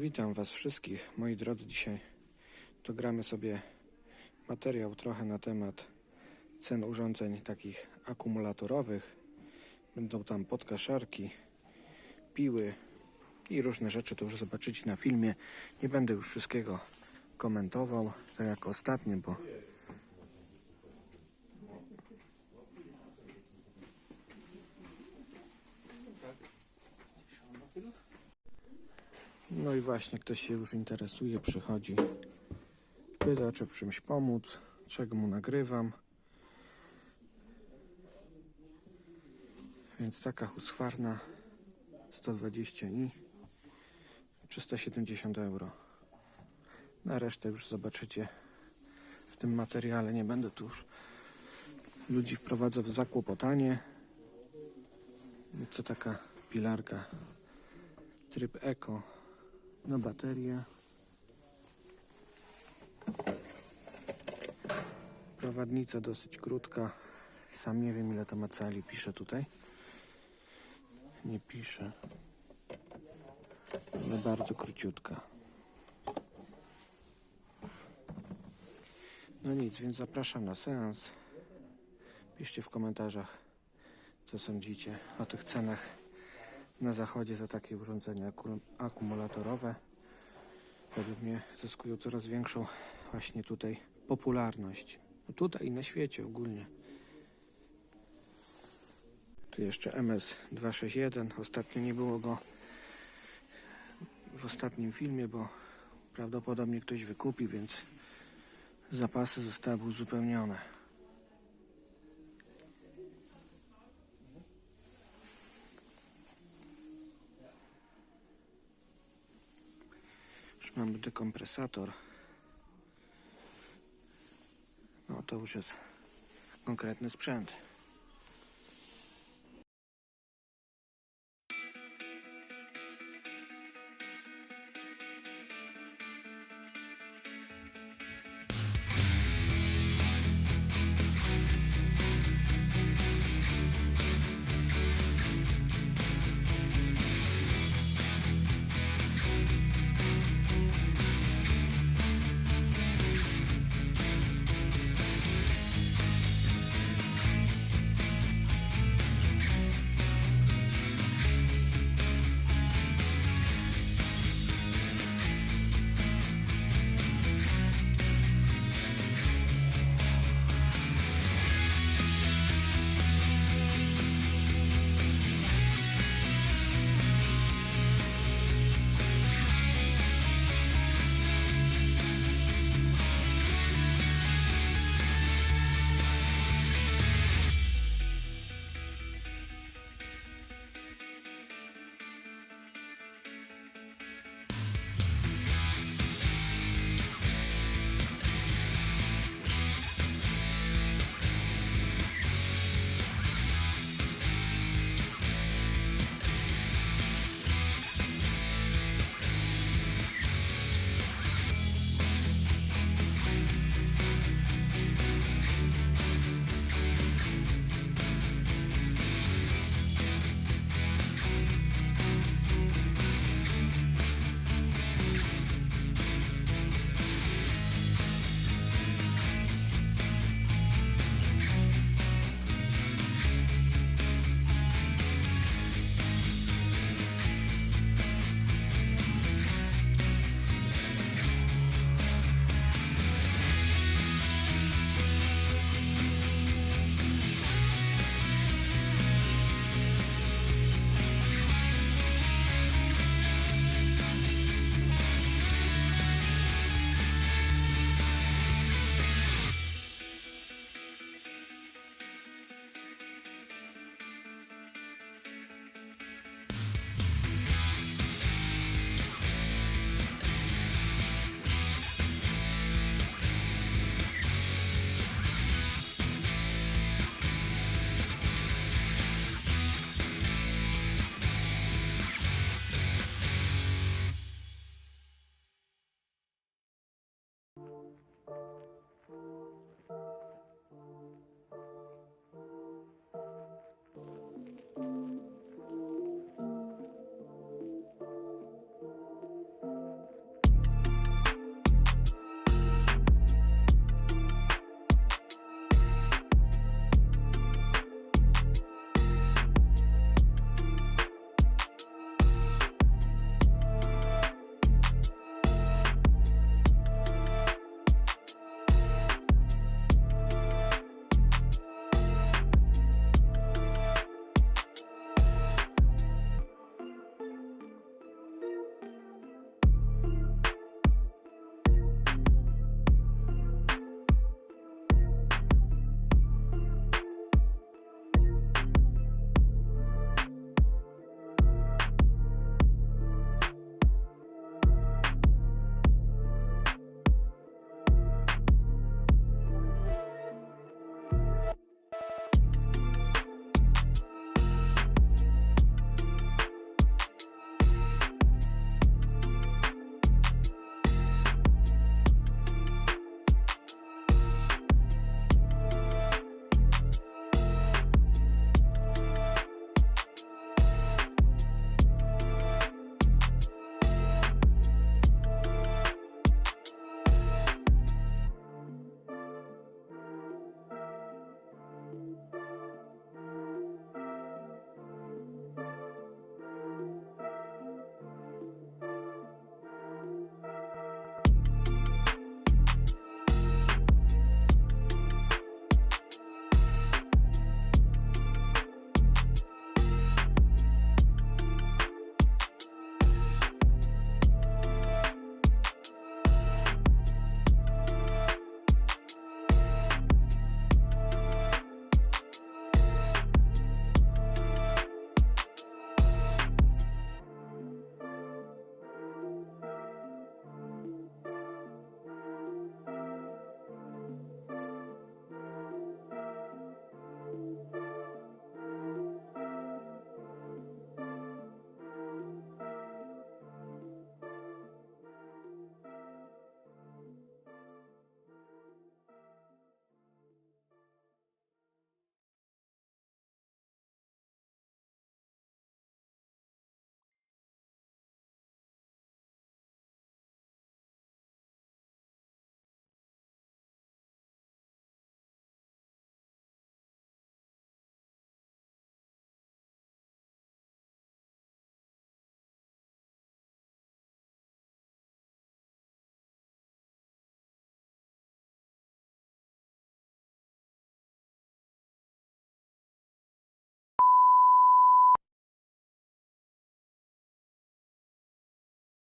Witam Was wszystkich, moi drodzy. Dzisiaj to gramy sobie materiał trochę na temat cen urządzeń takich akumulatorowych. Będą tam podkaszarki, piły i różne rzeczy. To już zobaczycie na filmie. Nie będę już wszystkiego komentował, tak jak ostatnio, bo No i właśnie ktoś się już interesuje, przychodzi, pyta, czy w czymś pomóc, czego mu nagrywam. Więc taka husqvarna 120i 370 euro. Na resztę już zobaczycie w tym materiale. Nie będę tu już ludzi wprowadzał w zakłopotanie. Co taka pilarka tryb Eco na baterię. Prowadnica dosyć krótka. Sam nie wiem ile to ma cali. Pisze tutaj. Nie pisze. Ale bardzo króciutka. No nic, więc zapraszam na seans. Piszcie w komentarzach, co sądzicie o tych cenach na zachodzie za takie urządzenia akum- akumulatorowe. Według mnie zyskują coraz większą właśnie tutaj popularność. No tutaj i na świecie ogólnie. Tu jeszcze MS261. Ostatnio nie było go w ostatnim filmie, bo prawdopodobnie ktoś wykupi, więc zapasy zostały uzupełnione. Już mamy dekompresator. No to już jest konkretny sprzęt.